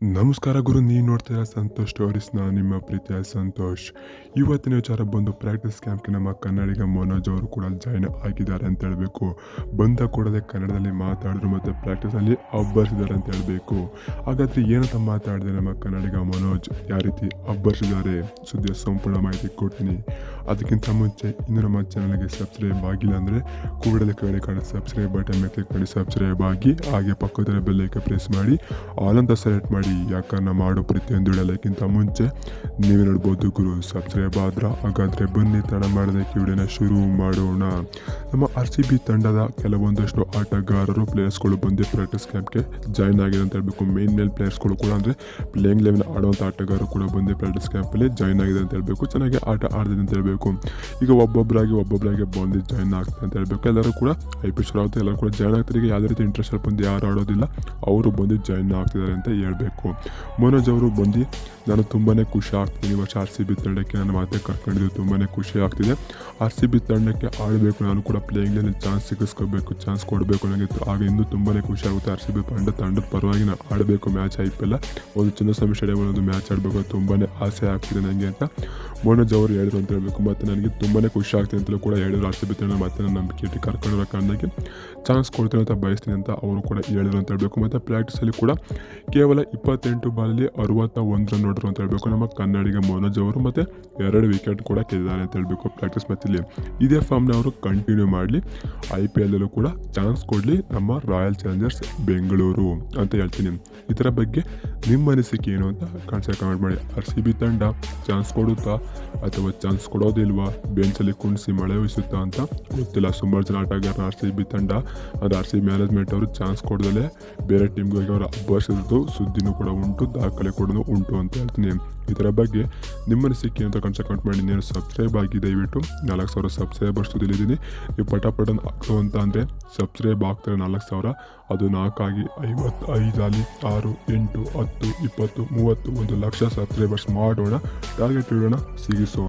ನಮಸ್ಕಾರ ಗುರು ನೀವು ನೋಡ್ತೀರಾ ಸಂತೋಷ್ ಸ್ಟೋರೀಸ್ ನಾನು ನಿಮ್ಮ ಪ್ರೀತಿಯ ಸಂತೋಷ್. ಇವತ್ತಿನ ವಿಚಾರ ಬಂದು ಪ್ರಾಕ್ಟೀಸ್ ಕ್ಯಾಂಪ್ಗೆ ನಮ್ಮ ಕನ್ನಡಿಗ ಮನೋಜ್ ಅವರು ಕೂಡ ಜಾಯ್ನ್ ಆಗಿದ್ದಾರೆ ಅಂತ ಹೇಳಬೇಕು. ಬಂದ ಕೂಡಲೇ ಕನ್ನಡದಲ್ಲಿ ಮಾತಾಡಿದ್ರು ಮತ್ತು ಪ್ರಾಕ್ಟೀಸಲ್ಲಿ ಅಬ್ಬರಿಸಿದ್ದಾರೆ ಅಂತ ಹೇಳಬೇಕು. ಹಾಗಾದರೆ ಏನಂತ ಮಾತಾಡಿದೆ ನಮ್ಮ ಕನ್ನಡಿಗ ಮನೋಜ್? ಯಾವ ರೀತಿ ಅಬ್ಬರಿಸಿದ್ದಾರೆ? ಸುದ್ದಿಯ ಸಂಪೂರ್ಣ ಮಾಹಿತಿ ಕೊಡ್ತೀನಿ. ಅದಕ್ಕಿಂತ ಮುಂಚೆ ಇನ್ನು ನಮ್ಮ ಚಾನಲ್ಗೆ ಸಬ್ಸ್ಕ್ರೈಬ್ ಆಗಿಲ್ಲ ಅಂದರೆ ಕೂಡಲೇ ಕಡೆ ಕಾಣೋ. ಸಬ್ಸ್ಕ್ರೈಬ್ ಬಟನ್ ಮೇಲೆ ಕ್ಲಿಕ್ ಮಾಡಿ ಸಬ್ಸ್ಕ್ರೈಬ್ ಆಗಿ ಹಾಗೆ ಪಕ್ಕದಲ್ಲಿ ಬೆಲ್ಲೈಕೆ ಪ್ರೆಸ್ ಮಾಡಿ. ಆಲ್ ಅಂತ ಸೆಲೆಕ್ಟ್ ಮಾಡಿ. ಯಾಕಂದ್ರೆ ಮಾಡೋ ಪ್ರತಿಯೊಂದು ಹೇಳೋದಕ್ಕಿಂತ ಮುಂಚೆ ನೀವು ನೋಡ್ಬೋದು ಗುರು ಸಬ್ಸ್ಕ್ರೈಬ್ ಆದ್ರ, ಹಾಗಾದರೆ ಬನ್ನಿ ತಡ ಮಾಡೋದಕ್ಕೆ ವಿಡಿಯೋನ ಶುರು ಮಾಡೋಣ. ನಮ್ಮ ಆರ್ ಸಿ ಬಿ ತಂಡದ ಕೆಲವೊಂದಷ್ಟು ಆಟಗಾರರು ಪ್ಲೇಯರ್ಸ್ಗಳು ಬಂದು ಪ್ರಾಕ್ಟೀಸ್ ಕ್ಯಾಂಪ್ಗೆ ಜಾಯ್ನ್ ಆಗಿದೆ ಅಂತ ಹೇಳಬೇಕು. ಮೇನ್ ಮೇಲ್ ಪ್ಲೇಯರ್ಸ್ಗಳು ಕೂಡ ಅಂದರೆ ಪ್ಲೇಯಿಂಗ್ ಲೆವೆಲ್ ಆಡುವಂಥ ಆಟಗಾರರು ಕೂಡ ಬಂದು ಪ್ರಾಕ್ಟೀಸ್ ಕ್ಯಾಂಪಲ್ಲಿ ಜಾಯ್ನ್ ಆಗಿದೆ ಅಂತ ಹೇಳಬೇಕು. ಚೆನ್ನಾಗಿ ಆಟ ಆಡಿದೆ ಅಂತ ಹೇಳಬೇಕು. ಈಗ ಒಬ್ಬೊಬ್ಬರಾಗಿ ಒಬ್ಬೊಬ್ಬರಾಗಿ ಬಂದು ಜಾಯ್ನ್ ಆಗ್ತದೆ ಅಂತ ಹೇಳಬೇಕು. ಎಲ್ಲರೂ ಕೂಡ ಐ ಪಿ ಶುರು ಆಗುತ್ತೆ ಎಲ್ಲರೂ ಕೂಡ ಜಾಯ್ನ್ ಆಗ್ತಾರೆ. ಈಗ ಯಾವುದೇ ರೀತಿ ಇಂಟ್ರೆಸ್ಟ್ ಬಂದು ಯಾರು ಆಡೋದಿಲ್ಲ, ಅವರು ಬಂದು ಜಾಯ್ನ್ ಆಗ್ತಿದ್ದಾರೆ ಅಂತ ಹೇಳಬೇಕು. ಮನೋಜ್ ಅವರು ಬಂದು ನಾನು ತುಂಬಾ ಖುಷಿ ಆಗ್ತೀನಿ. ಈ ವರ್ಷ ಆರ್ ಸಿ ಬಿ ತಂಡಕ್ಕೆ ನಾನು ಮಾತೆ ಕರ್ಕೊಂಡಿದ್ದು ತುಂಬಾ ಖುಷಿ ಆಗ್ತಿದೆ. ಆರ್ ಸಿ ಬಿ ತಂಡಕ್ಕೆ ಆಡಬೇಕು, ನಾನು ಕೂಡ ಪ್ಲೇಯಿಂಗ್ನಲ್ಲಿ ಚಾನ್ಸ್ ಸಿಗಿಸ್ಕೋಬೇಕು ಚಾನ್ಸ್ ಕೊಡಬೇಕು ನನಗೆ ಆಗ ಇನ್ನೂ ತುಂಬಾ ಖುಷಿ ಆಗುತ್ತೆ ಆರ್ ಸಿ ಬಿ ತಂಡ ತಂಡದ ಪರವಾಗಿ ನಾನು ಆಡಬೇಕು ಮ್ಯಾಚ್ ಐ ಪಿ ಎಲ್ ಒಂದು ಚಿನ್ನಸ್ವಾಮಿ ಸ್ಟೇಡಿಯಂ ಒಂದು ಮ್ಯಾಚ್ ಆಡಬೇಕು ತುಂಬಾ ಆಸೆ ಆಗ್ತಿದೆ ನನಗೆ ಅಂತ. ಮೋನಜ್ ಅವರು ಹೇಳಿದ್ರು ಅಂತ ಹೇಳಬೇಕು. ಮತ್ತು ನನಗೆ ತುಂಬಾ ಖುಷಿ ಆಗ್ತಿದೆ ಅಂತಲೂ ಕೂಡ ಹೇಳಿದ್ರು. ಆರ್ ಸಿ ಬಿ ತಂಡ ಮತ್ತೆ ನನ್ನ ನಂಬಿಕೆ ಕರ್ಕೊಂಡಿರೋ ಕಾರಣಕ್ಕೆ ಚಾನ್ಸ್ ಕೊಡ್ತೀನಿ ಅಂತ ಬಯಸ್ತೀನಿ ಅಂತ ಅವರು ಕೂಡ ಹೇಳಿದ್ರು ಅಂತ ಹೇಳಬೇಕು. ಮತ್ತು ಪ್ರಾಕ್ಟೀಸಲ್ಲಿ ಕೂಡ ಕೇವಲ ಇಪ್ಪತ್ತೆಂಟು ಬಾಲಲ್ಲಿ ಅರುವತ್ತ ಒಂದು ರನ್ ನೋಡಿದ್ರು ಅಂತ ಹೇಳಬೇಕು. ನಮ್ಮ ಕನ್ನಡಿಗ ಮನೋಜ್ ಅವರು ಮತ್ತು ಎರಡು ವಿಕೆಟ್ ಕೂಡ ಗೆದ್ದಿದ್ದಾರೆ ಅಂತ ಹೇಳಬೇಕು ಪ್ರಾಕ್ಟೀಸ್ ಮ್ಯಾಚಲ್ಲಿ ಇದೇ ಫಾರ್ಮ್ನ ಅವರು ಕಂಟಿನ್ಯೂ ಮಾಡಲಿ. ಐ ಪಿ ಎಲ್ಲಲ್ಲೂ ಕೂಡ ಚಾನ್ಸ್ ಕೊಡಲಿ ನಮ್ಮ ರಾಯಲ್ ಚಾಲೆಂಜರ್ಸ್ ಬೆಂಗಳೂರು ಅಂತ ಹೇಳ್ತೀನಿ. ಇದರ ಬಗ್ಗೆ ನಿಮ್ಮ ಅನಿಸಿಕೆ ಏನು ಅಂತ ಕಾಣಿಸ ಕಮೆಂಟ್ ಮಾಡಿ. ಆರ್ ಸಿ ಬಿ ತಂಡ ಚಾನ್ಸ್ ಕೊಡುತ್ತಾ ಅಥವಾ ಚಾನ್ಸ್ ಕೊಡೋದಿಲ್ವಾ? ಬೆಂಚಲ್ಲಿ ಕುಣಿಸಿ ಮಳೆ ವಹಿಸುತ್ತಾ ಅಂತ ಗೊತ್ತಿಲ್ಲ. ಸುಮಾರು ಜನ ಆಟಗಾರನ ಆರ್ ಸಿ ಬಿ ತಂಡ ಅದು ಆರ್ ಸಿ ಬಿ ಮ್ಯಾನೇಜ್ಮೆಂಟ್ ಅವರು ಚಾನ್ಸ್ ಕೊಡದಲ್ಲೇ ಬೇರೆ ಟೀಮ್ಗಳಿಗೆ ಅವರು ಅಭ್ಯಾಸದ್ದು ಸುದ್ದಿನೂ ಕೂಡ ಉಂಟು, ದಾಖಲೆ ಕೂಡ ಉಂಟು ಅಂತ ಹೇಳ್ತೀನಿ. ಇದರ ಬಗ್ಗೆ ನಿಮ್ಮ ಅನಿಸಿಕೆ ಅಂತ ಕನ್ಸ ಕಮೆಂಟ್ ಮಾಡಿ ನೀನು ಸಬ್ಸ್ಕ್ರೈಬ್ ಆಗಿ ದಯವಿಟ್ಟು ನಾಲ್ಕು ಸಾವಿರ ಸಬ್ಸ್ಕ್ರೈಬರ್ಸ್ ತಿಳಿದೀನಿ ನೀವು ಪಟಾಪಟನ್ ಆಗ್ತು ಅಂತ ಅಂದರೆ ಸಬ್ಸ್ಕ್ರೈಬ್ ಆಗ್ತಾರೆ ನಾಲ್ಕು ಸಾವಿರ. ಅದು ನಾಲ್ಕಾಗಿ ಐವತ್ತು ಐದಾಲಿ ಆರು, ಎಂಟು, ಹತ್ತು, ಇಪ್ಪತ್ತು, ಮೂವತ್ತು, ಒಂದು ಲಕ್ಷ ಸಬ್ಸ್ಕ್ರೈಬರ್ಸ್ ಮಾಡೋಣ. ಟಾರ್ಗೆಟ್ ಇಡೋಣ, ಸಿಗಿಸೋ.